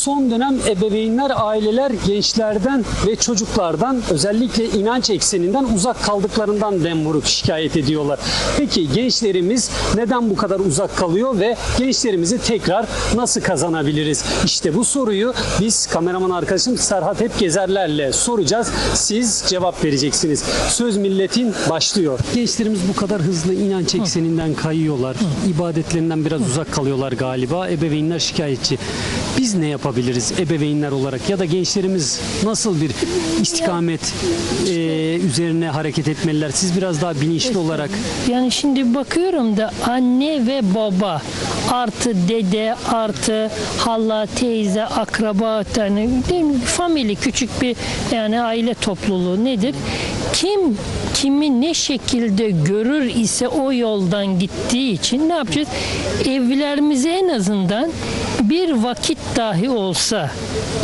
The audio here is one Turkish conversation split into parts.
Son dönem ebeveynler, aileler gençlerden ve çocuklardan özellikle inanç ekseninden uzak kaldıklarından dem vurup şikayet ediyorlar. Peki gençlerimiz neden bu kadar uzak kalıyor ve gençlerimizi tekrar nasıl kazanabiliriz? İşte bu soruyu biz kameraman arkadaşım Serhat Hep Gezerlerle soracağız. Siz cevap vereceksiniz. Söz milletin başlıyor. Gençlerimiz bu kadar hızlı inanç ekseninden kayıyorlar. İbadetlerinden biraz uzak kalıyorlar galiba. Ebeveynler şikayetçi. Biz ne yapabiliriz ebeveynler olarak ya da gençlerimiz nasıl bir istikamet e, üzerine hareket etmeliler? Siz biraz daha bilinçli olarak Yani şimdi bakıyorum da anne ve baba artı dede artı hala teyze akraba yani family küçük bir yani aile topluluğu nedir? Kim kimi ne şekilde görür ise o yoldan gittiği için ne yapacağız? Evlerimize en azından bir vakit dahi olsa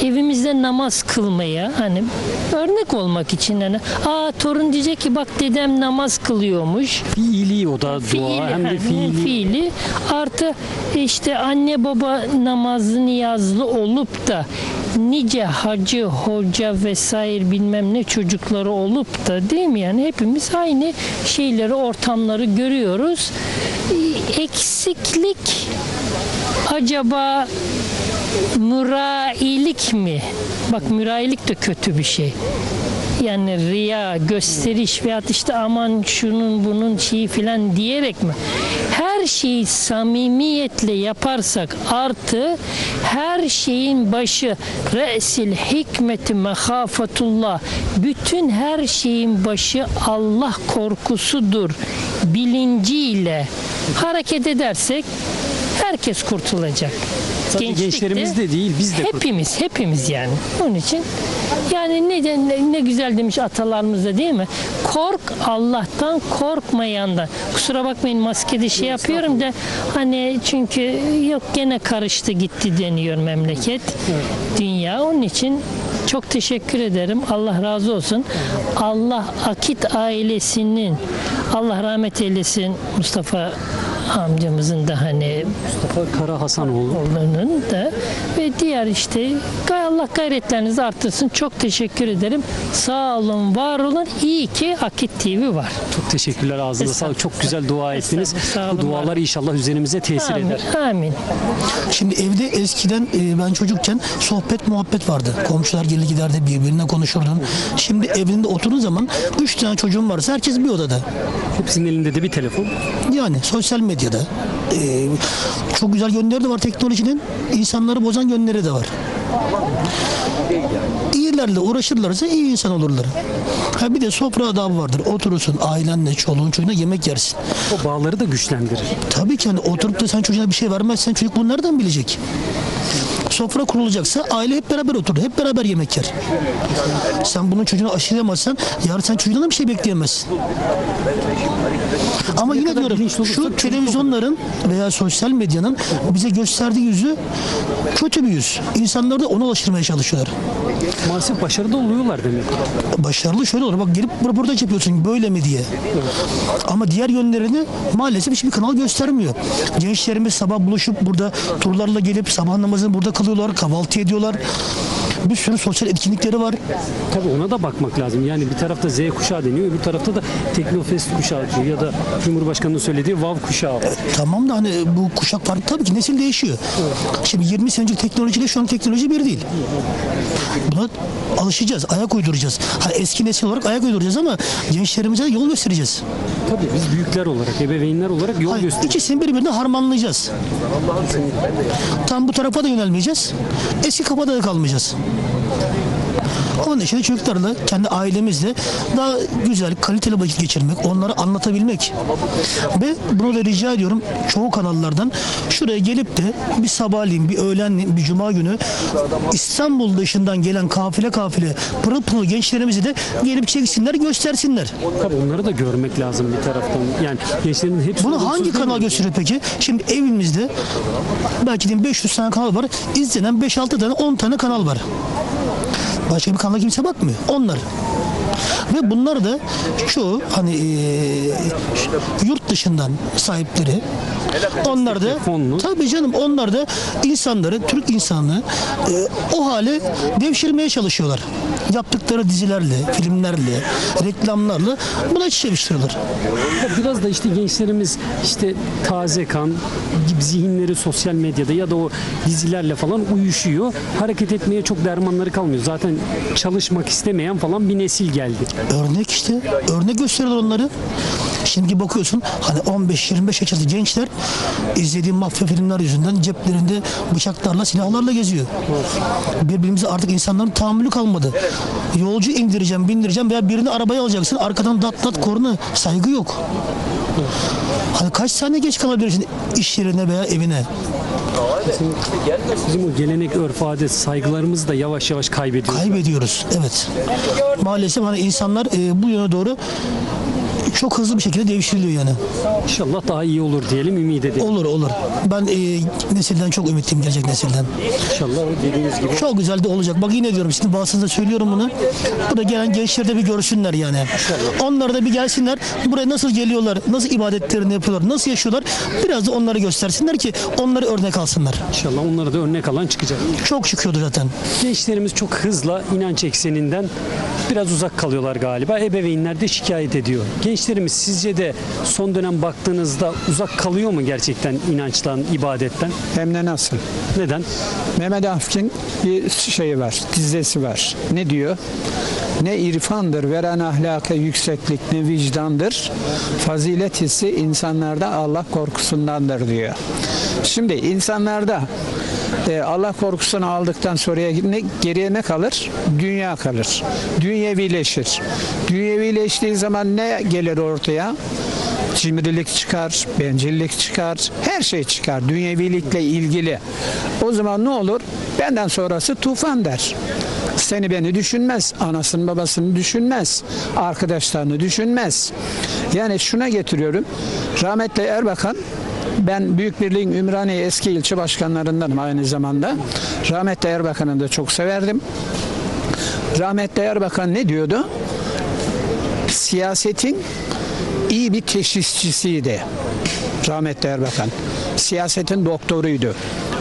evimizde namaz kılmaya hani örnek olmak için hani aa torun diyecek ki bak dedem namaz kılıyormuş fiili o da dua fiili, hem de fiili. fiili artı işte anne baba namazı niyazlı olup da nice hacı, hoca vesaire bilmem ne çocukları olup da değil mi yani hepimiz aynı şeyleri, ortamları görüyoruz. Ee, Eksiklik acaba mürailik mi? Bak mürailik de kötü bir şey. Yani riya, gösteriş veyahut işte aman şunun bunun şeyi filan diyerek mi? Her şeyi samimiyetle yaparsak artı her şeyin başı re'sil hikmeti mehafatullah bütün her şeyin başı Allah korkusudur bilinciyle hareket edersek herkes kurtulacak. Gençlik gençlerimiz de değil, biz de Hepimiz, hepimiz yani. Onun için yani ne, ne, ne güzel demiş atalarımız da değil mi? Kork Allah'tan, korkmayandan. Kusura bakmayın maskede şey yapıyorum da hani çünkü yok gene karıştı gitti deniyor memleket, dünya. Onun için çok teşekkür ederim. Allah razı olsun. Allah Akit ailesinin Allah rahmet eylesin Mustafa amcamızın da hani Mustafa Kara Hasanoğlu. olanın da ve diğer işte gay- Allah gayretlerinizi arttırsın. Çok teşekkür ederim. Sağ olun, var olun. İyi ki Akit TV var. Çok teşekkürler ağzınıza sağlık. Çok güzel dua ettiniz. Bu dualar var. inşallah üzerimize tesir Amin. eder. Amin. Şimdi evde eskiden e, ben çocukken sohbet muhabbet vardı. Komşular gelir giderdi birbirine konuşurdun. Şimdi evinde oturduğun zaman üç tane çocuğun varsa herkes bir odada. Hepsinin elinde de bir telefon. Yani sosyal medyada e, çok güzel yönleri de var teknolojinin. insanları bozan yönleri de var. İyilerle uğraşırlarsa iyi insan olurlar. Ha bir de sofra adabı vardır. Oturursun ailenle, çoluğun çocuğuna yemek yersin. O bağları da güçlendirir. Tabii ki hani oturup da sen çocuğuna bir şey vermezsen çocuk bunu nereden bilecek? Sofra kurulacaksa aile hep beraber oturur. Hep beraber yemek yer. Sen bunun çocuğunu aşılayamazsan yarın sen çocuğundan bir şey bekleyemezsin. Ama ne yine diyorum şu televizyonların veya sosyal medyanın bize gösterdiği yüzü kötü bir yüz. İnsanlar da ona ulaştırmaya çalışıyorlar. Maalesef başarıda oluyorlar demek. Başarılı şöyle olur. Bak gelip bur- burada yapıyorsun böyle mi diye. Ama diğer yönlerini maalesef hiçbir kanal göstermiyor. Gençlerimiz sabah buluşup burada turlarla gelip sabah namazını burada kılıyorlar, kahvaltı ediyorlar. Bir sürü sosyal etkinlikleri var. Tabii ona da bakmak lazım. Yani bir tarafta Z kuşağı deniyor, öbür tarafta da Teknofest kuşağı diyor ya da Cumhurbaşkanı'nın söylediği VAV kuşağı. Tamam da hani bu kuşak farklı tabii ki nesil değişiyor. Şimdi 20 sene önceki teknolojiyle şu an teknoloji bir değil. Buna alışacağız, ayak uyduracağız. Ha, eski nesil olarak ayak uyduracağız ama gençlerimize yol göstereceğiz. Tabii biz büyükler olarak, ebeveynler olarak yol Hayır, gösteriyoruz. ikisini birbirine harmanlayacağız. Tam bu tarafa da yönelmeyeceğiz. Eski kafada da kalmayacağız. Onun için çocuklarla, kendi ailemizle daha güzel, kaliteli vakit geçirmek, onları anlatabilmek. Ve bunu da rica ediyorum çoğu kanallardan şuraya gelip de bir sabahleyin, bir öğlen, bir cuma günü İstanbul dışından gelen kafile kafile pırıl pırıl gençlerimizi de gelip çeksinler, göstersinler. Tabii onları da görmek lazım bir taraftan. Yani gençlerin hepsi Bunu hangi kanal gösteriyor peki? Şimdi evimizde belki de 500 tane kanal var. İzlenen 5-6 tane 10 tane kanal var. Başka bir kanala kimse bakmıyor. Onlar. Ve bunlar da çoğu hani eee, yurt dışından sahipleri onlar da tabii canım onlar da insanları Türk insanlığı eee, o hale devşirmeye çalışıyorlar. Yaptıkları dizilerle, filmlerle, reklamlarla buna çeviştiriyorlar. Biraz da işte gençlerimiz işte taze kan zihinleri sosyal medyada ya da o dizilerle falan uyuşuyor. Hareket etmeye çok dermanları kalmıyor. Zaten çalışmak istemeyen falan bir nesil geldi. Örnek işte. Örnek gösteriyorlar onları. Şimdi bakıyorsun hani 15-25 yaşında gençler izlediği mafya filmler yüzünden ceplerinde bıçaklarla silahlarla geziyor. Birbirimize artık insanların tahammülü kalmadı. Yolcu indireceğim, bindireceğim veya birini arabaya alacaksın. Arkadan dat dat korna. Saygı yok. Hani kaç saniye geç kalabilirsin iş yerine veya evine? Bizim o gelenek, örf, adet, saygılarımızı da yavaş yavaş kaybediyoruz. Kaybediyoruz. Evet. Maalesef hani insanlar e, bu yöne doğru çok hızlı bir şekilde devşiriliyor yani. İnşallah daha iyi olur diyelim, ümit edelim. Olur olur. Ben e, nesilden çok ümitliyim gelecek nesilden. İnşallah dediğiniz gibi. Çok güzel de olacak. Bak yine diyorum şimdi bazısında söylüyorum bunu. Bu da gelen gençler de bir görsünler yani. Onlar da bir gelsinler. Buraya nasıl geliyorlar, nasıl ibadetlerini yapıyorlar, nasıl yaşıyorlar. Biraz da onları göstersinler ki onları örnek alsınlar. İnşallah onlara da örnek alan çıkacak. Çok çıkıyordu zaten. Gençlerimiz çok hızla inanç ekseninden biraz uzak kalıyorlar galiba. Ebeveynler de şikayet ediyor. Gençlerimiz sizce de son dönem baktığınızda uzak kalıyor mu gerçekten inançtan, ibadetten? Hem de nasıl? Neden? Mehmet Akif'in bir şeyi var, dizesi var. Ne diyor? Ne irfandır, veren ahlaka yükseklik, ne vicdandır. Fazilet hissi insanlarda Allah korkusundandır diyor. Şimdi insanlarda e, Allah korkusunu aldıktan sonra ne, geriye ne kalır? Dünya kalır. Dünyevileşir. Dünyevileştiği zaman ne gelir ortaya? cimrilik çıkar, bencillik çıkar, her şey çıkar dünyevilikle ilgili. O zaman ne olur? Benden sonrası tufan der. Seni beni düşünmez, anasını babasını düşünmez, arkadaşlarını düşünmez. Yani şuna getiriyorum. Rahmetli Erbakan ben Büyük Birliğin Ümraniye eski ilçe başkanlarındanım aynı zamanda. Rahmetli Erbakan'ı da çok severdim. Rahmetli Erbakan ne diyordu? siyasetin iyi bir teşhisçisiydi rahmetli Erbakan. Siyasetin doktoruydu.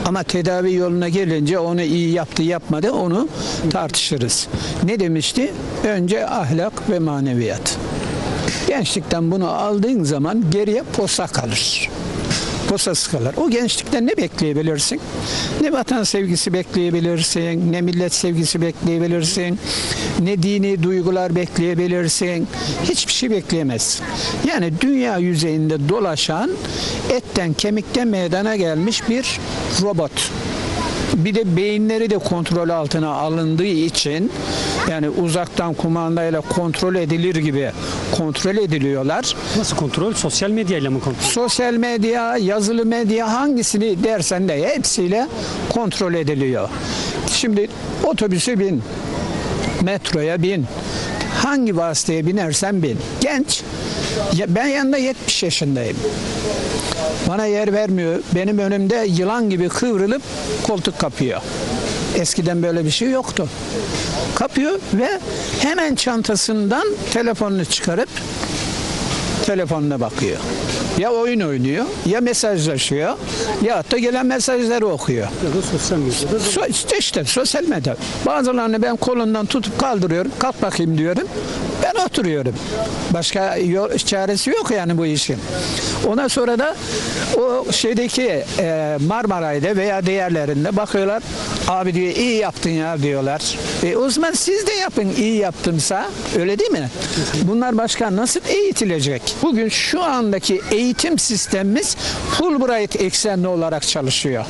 Ama tedavi yoluna gelince onu iyi yaptı yapmadı onu tartışırız. Ne demişti? Önce ahlak ve maneviyat. Gençlikten bunu aldığın zaman geriye posa kalır. Posası. O gençlikten ne bekleyebilirsin? Ne vatan sevgisi bekleyebilirsin, ne millet sevgisi bekleyebilirsin, ne dini duygular bekleyebilirsin. Hiçbir şey bekleyemezsin. Yani dünya yüzeyinde dolaşan etten kemikten meydana gelmiş bir robot bir de beyinleri de kontrol altına alındığı için yani uzaktan kumandayla kontrol edilir gibi kontrol ediliyorlar. Nasıl kontrol? Sosyal medyayla mı kontrol? Sosyal medya, yazılı medya hangisini dersen de hepsiyle kontrol ediliyor. Şimdi otobüse bin, metroya bin, hangi vasıtaya binersen bin. Genç, ya ben yanında 70 yaşındayım. Bana yer vermiyor. Benim önümde yılan gibi kıvrılıp koltuk kapıyor. Eskiden böyle bir şey yoktu. Kapıyor ve hemen çantasından telefonunu çıkarıp telefonuna bakıyor. Ya oyun oynuyor, ya mesajlaşıyor, ya da gelen mesajları okuyor. Ya da sosyal medyada. So, işte, işte sosyal medya. Bazılarını ben kolundan tutup kaldırıyorum. Kalk bakayım diyorum. Ben oturuyorum. Başka çaresi yok yani bu işin. Ondan sonra da o şeydeki e, Marmaray'da veya diğerlerinde bakıyorlar. Abi diyor iyi yaptın ya diyorlar. E, o zaman siz de yapın iyi yaptımsa. Öyle değil mi? Bunlar başka nasıl eğitilecek? Bugün şu andaki eğitim sistemimiz Fulbright eksenli olarak çalışıyor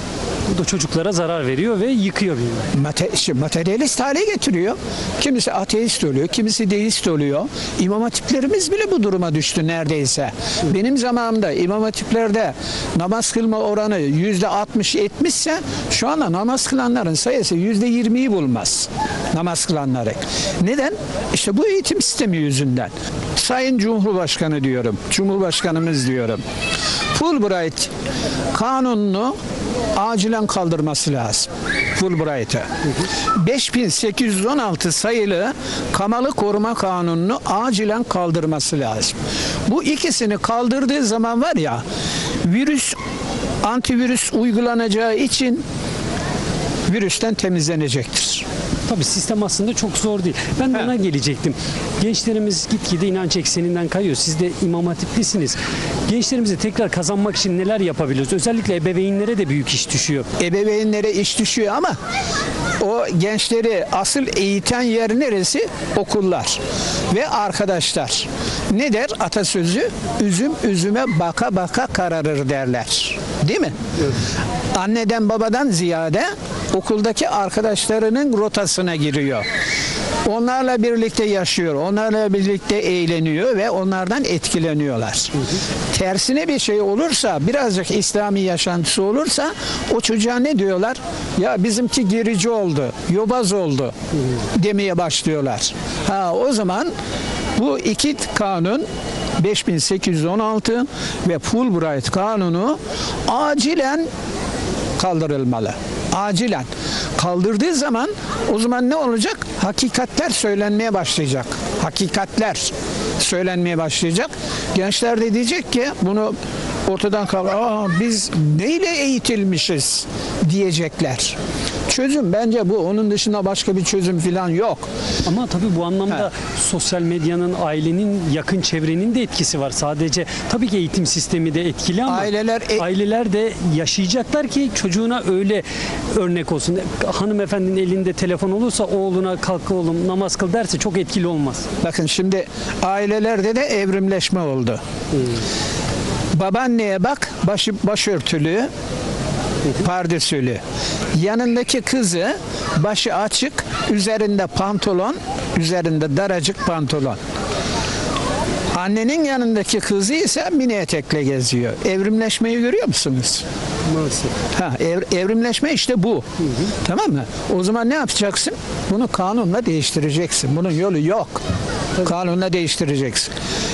Bu da çocuklara zarar veriyor ve yıkıyor bir. mate, materyalist hale getiriyor. Kimisi ateist oluyor, kimisi deist oluyor. İmam hatiplerimiz bile bu duruma düştü neredeyse. Benim zamanımda imam hatiplerde namaz kılma oranı yüzde 60-70 ise şu anda namaz kılanların sayısı yüzde 20'yi bulmaz. Namaz kılanları. Neden? İşte bu eğitim sistemi yüzünden. Sayın Cumhurbaşkanı diyorum. Cumhurbaşkanımız diyorum. Fulbright kanununu acilen kaldırması lazım. Fulbright'ı. 5816 sayılı Kamalı Koruma Kanunu'nu acilen kaldırması lazım. Bu ikisini kaldırdığı zaman var ya virüs antivirüs uygulanacağı için virüsten temizlenecektir. Tabii sistem aslında çok zor değil. Ben de ona gelecektim. Gençlerimiz gitgide inanç ekseninden kayıyor. Siz de imam hatiplisiniz. Gençlerimizi tekrar kazanmak için neler yapabiliriz? Özellikle ebeveynlere de büyük iş düşüyor. ebeveynlere iş düşüyor ama o gençleri asıl eğiten yer neresi? Okullar ve arkadaşlar. Ne der atasözü? Üzüm üzüme baka baka kararır derler. Değil mi? Anneden babadan ziyade okuldaki arkadaşlarının rotasına giriyor. Onlarla birlikte yaşıyor, onlarla birlikte eğleniyor ve onlardan etkileniyorlar. Tersine bir şey olursa, birazcık İslami yaşantısı olursa o çocuğa ne diyorlar? Ya bizimki gerici oldu, yobaz oldu demeye başlıyorlar. Ha o zaman bu iki kanun 5816 ve Fulbright kanunu acilen kaldırılmalı. Acilen. Kaldırdığı zaman o zaman ne olacak? Hakikatler söylenmeye başlayacak. Hakikatler söylenmeye başlayacak. Gençler de diyecek ki bunu ortadan kalk. Aa, biz neyle eğitilmişiz diyecekler. Çözüm bence bu. Onun dışında başka bir çözüm falan yok. Ama tabii bu anlamda Ha. sosyal medyanın, ailenin, yakın çevrenin de etkisi var. Sadece tabii ki eğitim sistemi de etkili ama Aileler e- aileler de yaşayacaklar ki çocuğuna öyle örnek olsun. Hanımefendinin elinde telefon olursa oğluna kalk oğlum namaz kıl derse çok etkili olmaz. Bakın şimdi ailelerde de evrimleşme oldu. Babaanneye bak başı başörtülü, pardesülü. Yanındaki kızı başı açık, üzerinde pantolon, üzerinde daracık pantolon. Annenin yanındaki kızı ise mini etekle geziyor. Evrimleşmeyi görüyor musunuz? Maalesef. Ha, ev- evrimleşme işte bu. Tamam mı? O zaman ne yapacaksın? Bunu kanunla değiştireceksin. Bunun yolu yok. Kanunla değiştireceksin.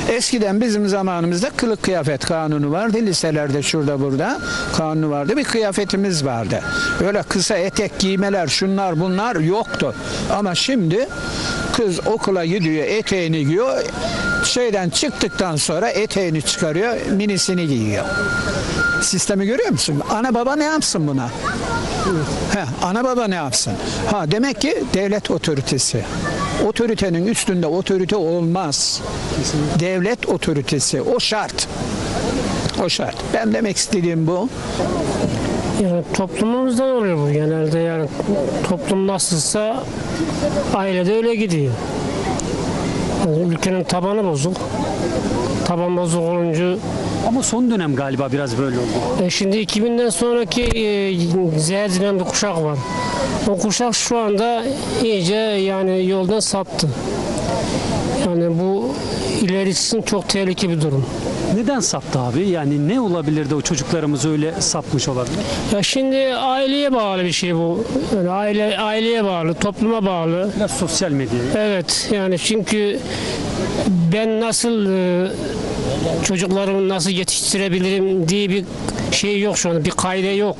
Eskiden bizim zamanımızda kılık kıyafet kanunu vardı. Liselerde şurada burada kanunu vardı. Bir kıyafetimiz vardı. Öyle kısa etek giymeler şunlar bunlar yoktu. Ama şimdi kız okula gidiyor eteğini giyiyor. Şeyden çıktıktan sonra eteğini çıkarıyor minisini giyiyor. Sistemi görüyor musun? Ana baba ne yapsın buna? He, ana baba ne yapsın? Ha demek ki devlet otoritesi. Otoritenin üstünde otorite olmaz. Devlet otoritesi o şart. O şart. Ben demek istediğim bu. Yani toplumumuzda oluyor bu genelde yani toplum nasılsa ailede öyle gidiyor. Yani ülkenin tabanı bozuk. Taban bozuk olunca Ama son dönem galiba biraz böyle oldu. e şimdi 2000'den sonraki e, Z denen bir kuşak var. O kuşak şu anda iyice yani yoldan saptı. Yani bu ilerisi için çok tehlikeli bir durum. Neden saptı abi? Yani ne olabilir de o çocuklarımız öyle sapmış olabilir? Ya şimdi aileye bağlı bir şey bu. Yani aile aileye bağlı, topluma bağlı. Biraz sosyal medyaya. Evet yani çünkü ben nasıl e, çocuklarımı nasıl yetiştirebilirim diye bir şey yok şu anda bir kaide yok.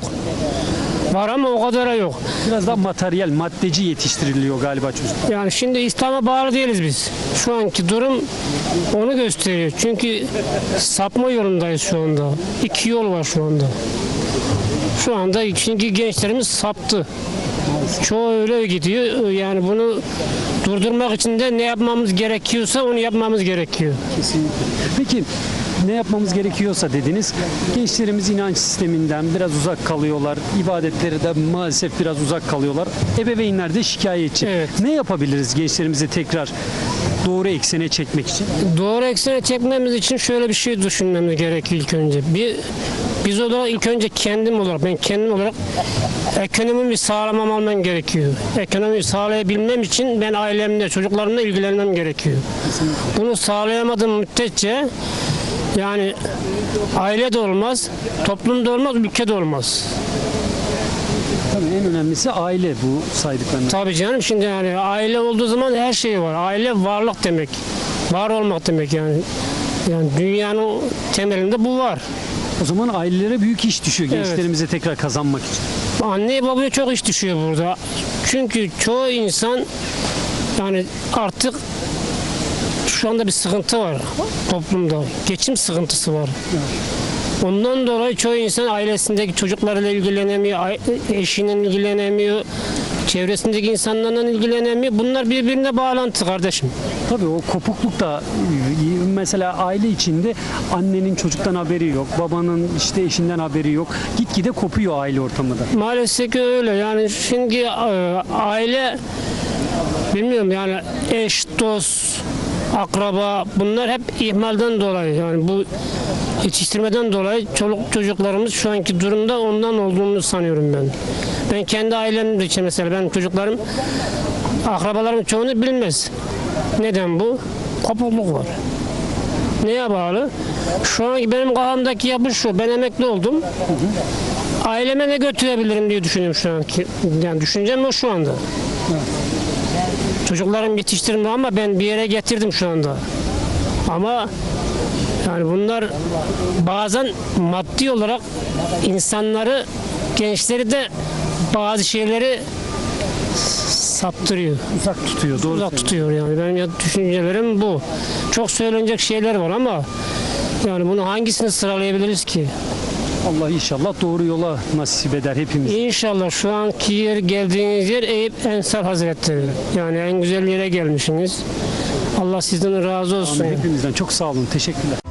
Var ama o kadara yok. Biraz daha materyal, maddeci yetiştiriliyor galiba çocuk. Yani şimdi İslam'a bağlı değiliz biz. Şu anki durum onu gösteriyor. Çünkü sapma yolundayız şu anda. İki yol var şu anda. Şu anda çünkü gençlerimiz saptı. Çoğu öyle gidiyor. Yani bunu durdurmak için de ne yapmamız gerekiyorsa onu yapmamız gerekiyor. Kesinlikle. Peki ne yapmamız gerekiyorsa dediniz. Gençlerimiz inanç sisteminden biraz uzak kalıyorlar. İbadetleri de maalesef biraz uzak kalıyorlar. Ebeveynler de şikayetçi. Evet. Ne yapabiliriz gençlerimizi tekrar doğru eksene çekmek için? Doğru eksene çekmemiz için şöyle bir şey düşünmemiz gerekiyor ilk önce. Bir biz olarak ilk önce kendim olarak ben kendim olarak ekonomimi sağlamam almam gerekiyor. Ekonomiyi sağlayabilmem için ben ailemle, çocuklarımla ilgilenmem gerekiyor. Bunu sağlayamadığım müddetçe yani aile de olmaz, toplum da olmaz, ülke de olmaz. Tabii en önemlisi aile bu saydıklarınız. Tabii canım şimdi yani aile olduğu zaman her şey var. Aile varlık demek. Var olmak demek yani. Yani dünyanın temelinde bu var. O zaman ailelere büyük iş düşüyor Evet. gençlerimize tekrar kazanmak için. Anneye babaya çok iş düşüyor burada. Çünkü çoğu insan yani artık şu anda bir sıkıntı var toplumda. Geçim sıkıntısı var. Ondan dolayı çoğu insan ailesindeki çocuklarıyla ilgilenemiyor, eşinin ilgilenemiyor, çevresindeki insanlarla ilgilenemiyor. Bunlar birbirine bağlantı kardeşim. Tabii o kopukluk da mesela aile içinde annenin çocuktan haberi yok, babanın işte eşinden haberi yok. Gitgide kopuyor aile ortamı da. Maalesef ki öyle. Yani şimdi e, aile bilmiyorum yani eş, dost, akraba bunlar hep ihmalden dolayı yani bu yetiştirmeden dolayı çoluk çocuklarımız şu anki durumda ondan olduğunu sanıyorum ben. Ben kendi ailemde için mesela benim çocuklarım akrabalarım çoğunu bilmez. Neden bu? Kopukluk var. Neye bağlı? Şu anki benim kafamdaki yapı şu. Ben emekli oldum. Aileme ne götürebilirim diye düşünüyorum şu anki. Yani düşüncem o şu anda. Çocuklarım yetiştirme ama ben bir yere getirdim şu anda. Ama yani bunlar bazen maddi olarak insanları, gençleri de bazı şeyleri saptırıyor. Uzak tutuyor. Doğru Uzak tutuyor yani. Benim ya- düşüncelerim bu. Çok söylenecek şeyler var ama yani bunu hangisini sıralayabiliriz ki? Allah inşallah doğru yola nasip eder hepimiz. İnşallah şu anki yer geldiğiniz yer Eyüp Ensar Hazretleri. Yani en güzel yere gelmişsiniz. Allah sizden razı olsun. Hepimizden çok sağ olun. Teşekkürler.